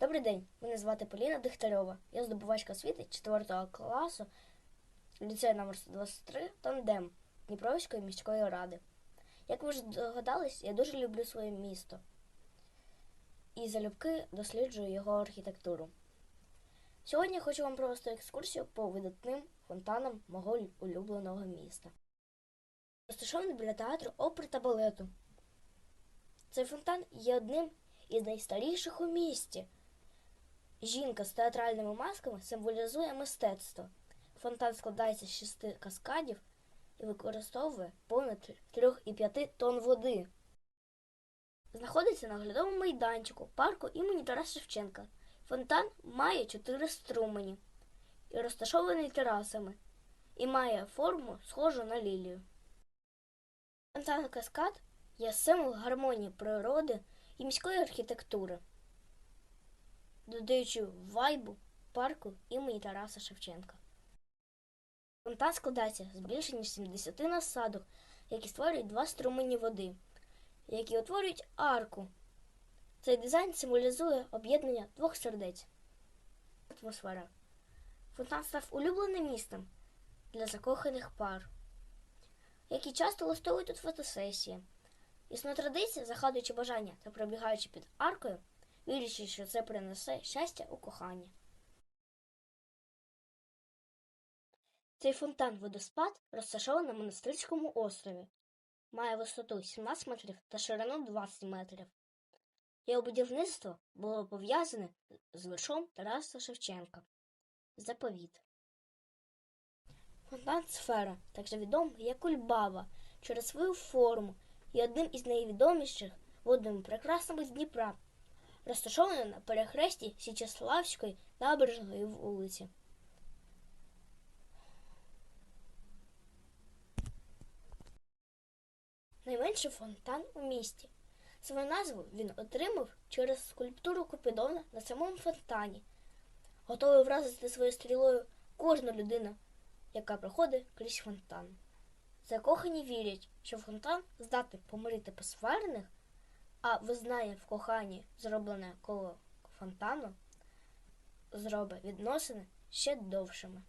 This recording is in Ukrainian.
Добрий день, мене звати Поліна Дихтарьова. Я здобувачка освіти 4 класу ліцею номер 123 Тандем Дніпровської міської ради. Як ви вже догадались, я дуже люблю своє місто і залюбки досліджую його архітектуру. Сьогодні хочу вам провести екскурсію по видатним фонтанам мого улюбленого міста. Розташований біля театру опери та балету. Цей фонтан є одним із найстаріших у місті. Жінка з театральними масками символізує мистецтво. Фонтан складається з шести каскадів і використовує понад 3,5 тонн води. Знаходиться на оглядовому майданчику парку імені Тараса Шевченка. Фонтан має чотири струмені і розташований терасами, і має форму схожу на лілію. Фонтан каскад є символ гармонії природи і міської архітектури, додаючи вайбу парку імені Тараса Шевченка. Фонтан складається з більше ніж 70 насадок, які створюють два струмені води, які утворюють арку. Цей дизайн символізує об'єднання двох сердець. Атмосфера. Фонтан став улюбленим містом для закоханих пар, які часто влаштовують тут фотосесії. Існує традиція, загадуючи бажання та пробігаючи під аркою, вірячи, що це принесе щастя у коханні. Цей фонтан водоспад розташований на монастирському острові. Має висоту 17 метрів та ширину 20 метрів. Його будівництво було пов'язане з вершом Тараса Шевченка. Заповіт. Фонтан Сфера, також відомий як Кульбаба, через свою форму є одним із найвідоміших водними прекрасними з Дніпра, розташований на перехресті Січеславської набережної вулиці. Найменший фонтан у місті. Свою назву він отримав через скульптуру Купідона на самому фонтані, готовий вразити своєю стрілою кожну людину, яка проходить крізь фонтан. Закохані вірять, що фонтан здатний помирити посварених, а визнає в коханні, зроблене коло фонтану, зробить відносини ще довшими.